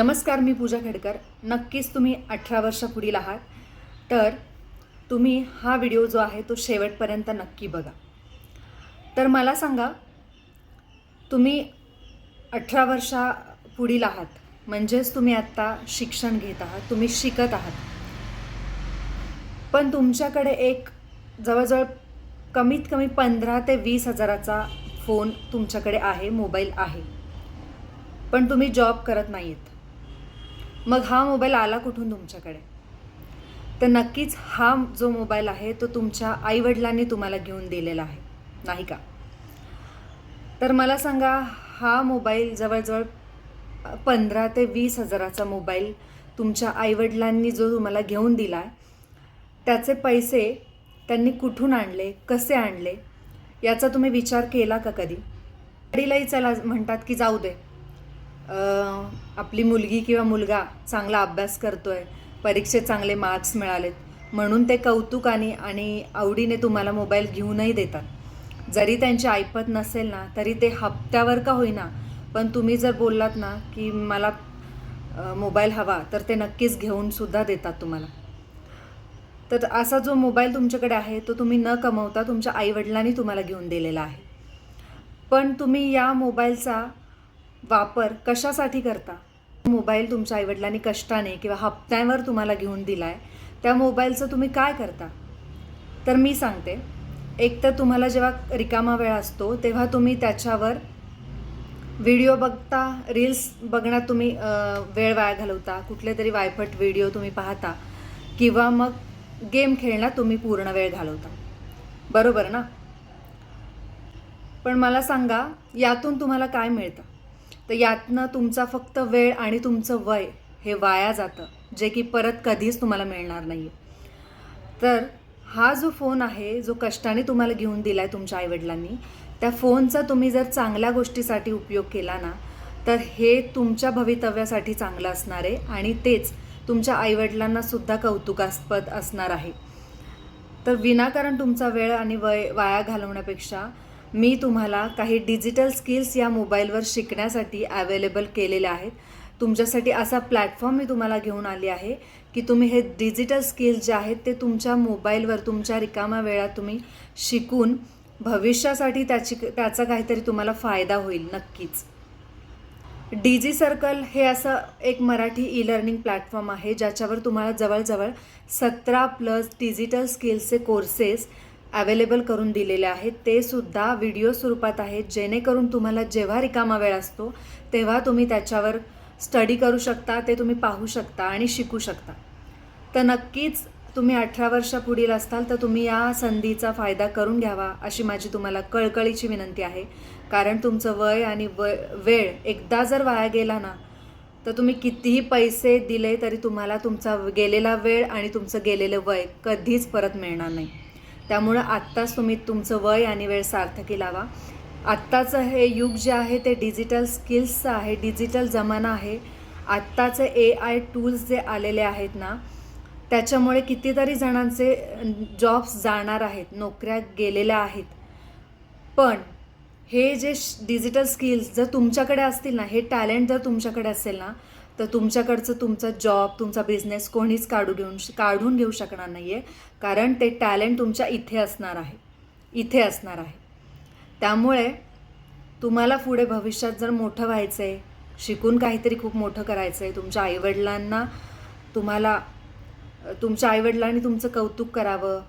नमस्कार मी पूजा खेडकर. नक्कीच तुम्ही अठरा वर्षापुढील आहात. तर तुम्ही हा व्हिडिओ जो आहे तो शेवटपर्यंत नक्की बघा. तर मला सांगा तुम्ही अठरा वर्षा पुढील आहात. म्हणजेच तुम्ही आत्ता शिक्षण घेत आहात तुम्ही शिकत आहात. पण तुमच्याकडे एक जवळजवळ कमीत कमी पंधरा ते वीस हजाराचा फोन तुमच्याकडे आहे मोबाईल आहे. पण तुम्ही जॉब करत नाही आहेत मग हा मोबाईल आला कुठून तुमच्याकडे? तर नक्कीच हा जो मोबाईल आहे तो तुमच्या आईवडिलांनी तुम्हाला घेऊन दिलेला आहे. नाही का? तर मला सांगा हा मोबाईल जवळजवळ पंधरा ते वीस हजाराचा मोबाईल तुमच्या आईवडिलांनी जो तुम्हाला घेऊन दिला आहे त्याचे पैसे त्यांनी कुठून आणले कसे आणले याचा तुम्ही विचार केला का कधी? वडीलही चला म्हणतात की जाऊ दे. आपली मुलगी किंवा मुलगा चांगला अभ्यास करतो आहे परीक्षेत चांगले मार्क्स मिळालेत म्हणून ते कौतुकाने आणि आवडीने तुम्हाला मोबाईल घेऊनही देतात. जरी त्यांची ऐपत नसेल ना तरी ते हप्त्यावर का होईना पण तुम्ही जर बोललात ना की मला मोबाईल हवा तर ते नक्कीच घेऊन सुद्धा देतात तुम्हाला. तर असा जो मोबाईल तुमच्याकडे आहे तो तुम्ही न कमवता तुमच्या आईवडिलांनी तुम्हाला घेऊन दिलेला आहे. पण तुम्ही या मोबाईलचा वापर कशासाठी करता? मोबाईल तुमच्या आईवडिलांनी कष्टाने किंवा हप्त्यांवर तुम्हाला घेऊन दिला आहे त्या मोबाईलचं तुम्ही काय करता? तर मी सांगते. एक तर तुम्हाला जेव्हा रिकामा वेळ असतो तेव्हा तुम्ही त्याच्यावर व्हिडिओ बघता रील्स बघण्यात तुम्ही वेळ वाया घालवता. कुठले तरी वायफट व्हिडिओ तुम्ही पाहता किंवा मग गेम खेळण्यात तुम्ही पूर्ण वेळ घालवता. बरोबर ना? पण मला सांगा यातून तुम्हाला काय मिळतं? तर यातनं तुमचा फक्त वेळ आणि तुमचं वय हे वाया जातं जे की परत कधीच तुम्हाला मिळणार नाही तर हा जो फोन आहे जो कष्टाने तुम्हाला घेऊन दिला आहे तुमच्या आईवडिलांनी त्या फोनचा तुम्ही जर चांगल्या गोष्टीसाठी उपयोग केला ना तर हे तुमच्या भवितव्यासाठी चांगलं असणार आहे आणि तेच तुमच्या आईवडिलांनासुद्धा कौतुकास्पद असणार आहे. तर विनाकारण तुमचा वेळ आणि वय वाया घालवण्यापेक्षा मी तुम्हाला काही डिजिटल स्किल्स या मोबाईलवर शिकण्यासाठी अवेलेबल केलेले आहेत. तुमच्यासाठी असा प्लॅटफॉर्म मी तुम्हाला घेऊन आली आहे की तुम्ही हे डिजिटल स्किल्स जे आहेत ते तुमच्या मोबाईलवर तुमच्या रिकाम्या वेळात तुम्ही शिकून भविष्यासाठी त्याची त्याचा काहीतरी तुम्हाला फायदा होईल नक्कीच. डीजी सर्कल हे असं एक मराठी ई लर्निंग प्लॅटफॉर्म आहे ज्याच्यावर तुम्हाला जवळजवळ सतरा प्लस डिजिटल स्किल्सचे कोर्सेस अवेलेबल करून दिलेले आहेत. ते सुद्धा व्हिडिओ स्वरूपात आहेत. जेणेकरून तुम्हाला जेव्हा रिकामा वेळ असतो तेव्हा तुम्ही त्याच्यावर स्टडी करू शकता ते तुम्ही पाहू शकता आणि शिकू शकता. तर नक्कीच तुम्ही अठरा वर्षा पुढील असताल तर तुम्ही या संधीचा फायदा करून घ्यावा अशी माझी तुम्हाला कळकळीची विनंती आहे. कारण तुमचं वय आणि वय वेळ एकदा जर वाया गेला ना तर तुम्ही कितीही पैसे दिले तरी तुम्हाला तुमचा गेलेला वेळ आणि तुमचं गेलेलं वय कधीच परत मिळणार नाही. त्यामुळं आत्ताच तुम्ही तुमचं वय आणि वेळ सार्थकी लावा. आत्ताचं हे युग जे आहे ते डिजिटल स्किल्सचं आहे डिजिटल जमाना आहे. आत्ताचे ए आय टूल्स जे आलेले आहेत ना त्याच्यामुळे कितीतरी जणांचे जॉब्स जाणार आहेत नोकऱ्या गेलेल्या आहेत. पण हे जे डिजिटल स्किल्स जर तुमच्याकडे असतील ना हे टॅलेंट जर तुमच्याकडे असेल ना तर तुमच्याकडचं तुमचा जॉब तुमचा बिझनेस कोणीच काढू घेऊन काढून घेऊ शकणार नाही आहे कारण ते टॅलेंट तुमच्या इथे असणार आहे. इथे असणार आहे. त्यामुळे तुम्हाला पुढे भविष्यात जर मोठं व्हायचं आहे शिकून काहीतरी खूप मोठं करायचं आहे तुमच्या आईवडिलांना तुम्हाला तुमच्या आईवडिलांनी तुमचं कौतुक करावं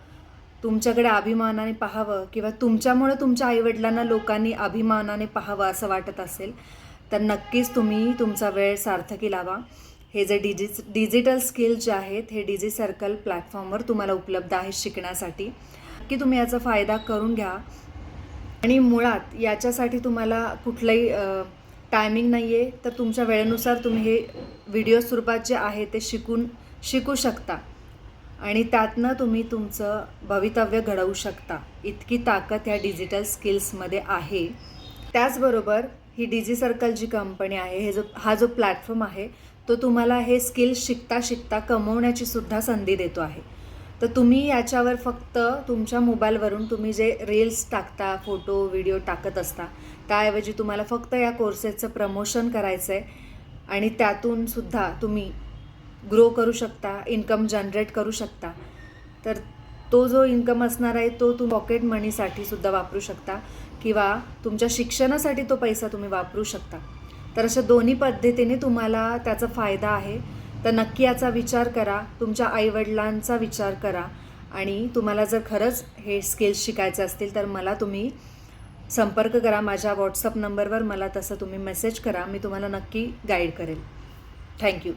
तुमच्याकडे अभिमानाने पाहावं किंवा तुमच्यामुळं तुमच्या आईवडिलांना लोकांनी अभिमानाने पाहावं असं वाटत असेल तर नक्कीच तुम्ही तुमचा वेळ सार्थकी लावा. हे जे डिजिट डिजिटल स्किल जे आहेत हे डिजी सर्कल प्लॅटफॉर्मवर तुम्हाला उपलब्ध आहे शिकण्यासाठी. की तुम्ही याचा फायदा करून घ्या. आणि मुळात याच्यासाठी तुम्हाला कुठलंही टायमिंग नाही आहे तर तुमच्या वेळेनुसार तुम्ही हे व्हिडिओ स्वरूपात जे आहे ते शिकून शिकू शकता. आणि त्यातनं तुम्ही तुमचं भवितव्य घडवू शकता. इतकी ताकद ह्या डिजिटल स्किल्समध्ये आहे. त्याचबरोबर ही डिझी सर्कल जी कंपनी आहे हे जो हा जो प्लॅटफॉर्म आहे तो तुम्हाला हे स्किल्स शिकता शिकता कमवण्याची सुद्धा संधी देतो आहे. तर तुम्ही याच्यावर फक्त तुमच्या मोबाईलवरून तुम्ही जे रील्स टाकता फोटो व्हिडिओ टाकत असता त्याऐवजी तुम्हाला फक्त या कोर्सेसचं प्रमोशन करायचं आहे आणि त्यातून सुद्धा तुम्ही ग्रो करू शकता इन्कम जनरेट करू शकता. तर तो जो इन्कम असणार आहे तो तुम्ही पॉकेट मनीसाठी सुद्धा वापरू शकता. किंवा तुमच्या शिक्षणासाठी तो पैसा तुम्ही वापरू शकता. तर अशा दोन्ही पद्धतीने तुम्हाला त्याचा फायदा आहे. तर नक्की याचा विचार करा तुमच्या आईवडिलांचा विचार करा आणि तुम्हाला जर खरंच हे स्किल्स शिकायचे असतील तर मला तुम्ही संपर्क करा. माझ्या व्हॉट्सअप नंबरवर मला तसं तुम्ही मेसेज करा. मी तुम्हाला नक्की गाईड करेल. थँक्यू